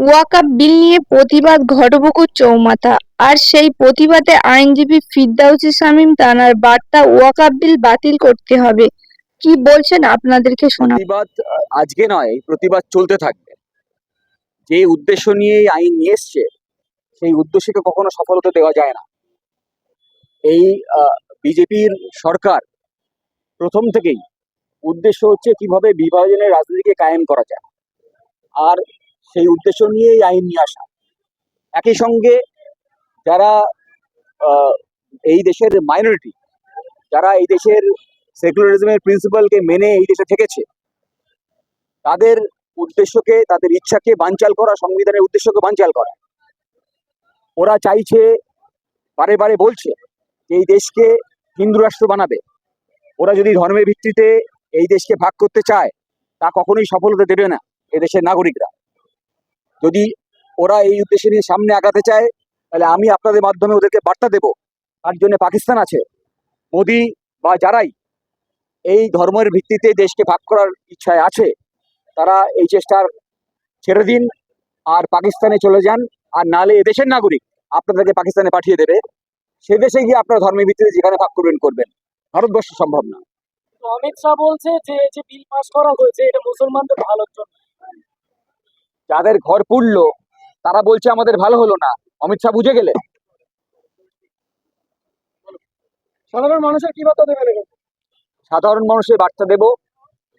ওয়াকআপ বিল নিয়ে প্রতিবাদ ঘটবকুর চৌমাথা। আর সেই প্রতিবাদে আইনজীবী ফিরদাউসি শামীম তানার বার্তা ওয়াকআপ বিল বাতিল করতে হবে। কি বলছেন আপনাদেরকে শোনা প্রতিবাদ আজকে নয়, এই প্রতিবাদ চলতে থাকবে। যে উদ্দেশ্য নিয়ে এই আইন নিয়ে এসছে, সেই উদ্দেশ্যকে কখনো সফল হতে দেওয়া যায় না। এই বিজেপির সরকার প্রথম থেকেই উদ্দেশ্য হচ্ছে কীভাবে বিভাজনের রাজনীতিকে কায়েম করা যায়। আর সেই উদ্দেশ্য নিয়ে এই আইন নিয়ে আসা। একই সঙ্গে যারা এই দেশের মাইনরিটি যারা এই দেশের সেকুলারিজমের প্রিন্সিপালকে মেনে এই দেশে থেকেছে, তাদের উদ্দেশ্যকে, তাদের ইচ্ছাকে বানচাল করা, সংবিধানের উদ্দেশ্যকে বানচাল করা। ওরা চাইছে, বারে বারে বলছে যে এই দেশকে হিন্দু রাষ্ট্র বানাবে। ওরা যদি ধর্মের ভিত্তিতে এই দেশকে ভাগ করতে চায়, তা কখনোই সফলতা দেবে না এদেশের নাগরিকরা। যদি ওরা এই উদ্দেশ্যে নিয়ে সামনে আগাতে চায়, তাহলে আমি আপনাদের মাধ্যমে ওদেরকে বার্তা দেব তার জন্য পাকিস্তান আছে। মোদি বা যারাই এই ধর্মের ভিত্তিতে দেশকে ভাগ করার ইচ্ছায় আছে, তারা এই চেষ্টার ছেড়ে দিন আর পাকিস্তানে চলে যান। আর নালে এদেশের নাগরিক আপনাদেরকে পাকিস্তানে পাঠিয়ে দেবে। সে দেশে গিয়ে আপনারা ধর্মের ভিত্তিতে যেখানে ভাগ করবেন করবেন। ভারতবর্ষ সম্ভব না। অমিত শাহ বলছে যে যে বিল পাস করা হয়েছে, এটা মুসলমানদের ভালোর জন্য। যাদের ঘর পুড়লো তারা বলছে আমাদের ভালো হলো না। অমিত শাহ বুঝে গেলে? সাধারণ মানুষের কি বার্তা দেবেন সাধারণ মানুষের বার্তা দেব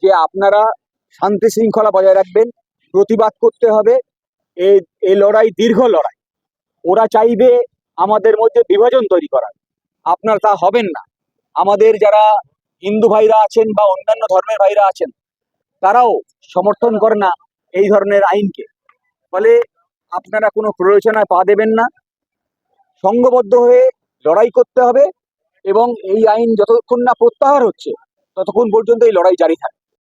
যে আপনারা শান্তি শৃঙ্খলা বজায় রাখবেন প্রতিবাদ করতে হবে। এই এই লড়াই দীর্ঘ লড়াই। ওরা চাইবে আমাদের মধ্যে বিভাজন তৈরি করার। আপনার তা হবেন না। আমাদের যারা হিন্দু ভাইরা আছেন বা অন্যান্য ধর্মের ভাইরা আছেন তারাও সমর্থন করে না। এই ধরনের আইনকে। ফলে আপনারা কোনো প্ররোচনায় পা দেবেন না। সংঘবদ্ধ হয়ে লড়াই করতে হবে এবং এই আইন যতক্ষণ না প্রত্যাহার হচ্ছে, ততক্ষণ পর্যন্ত এই লড়াই জারি থাকবে।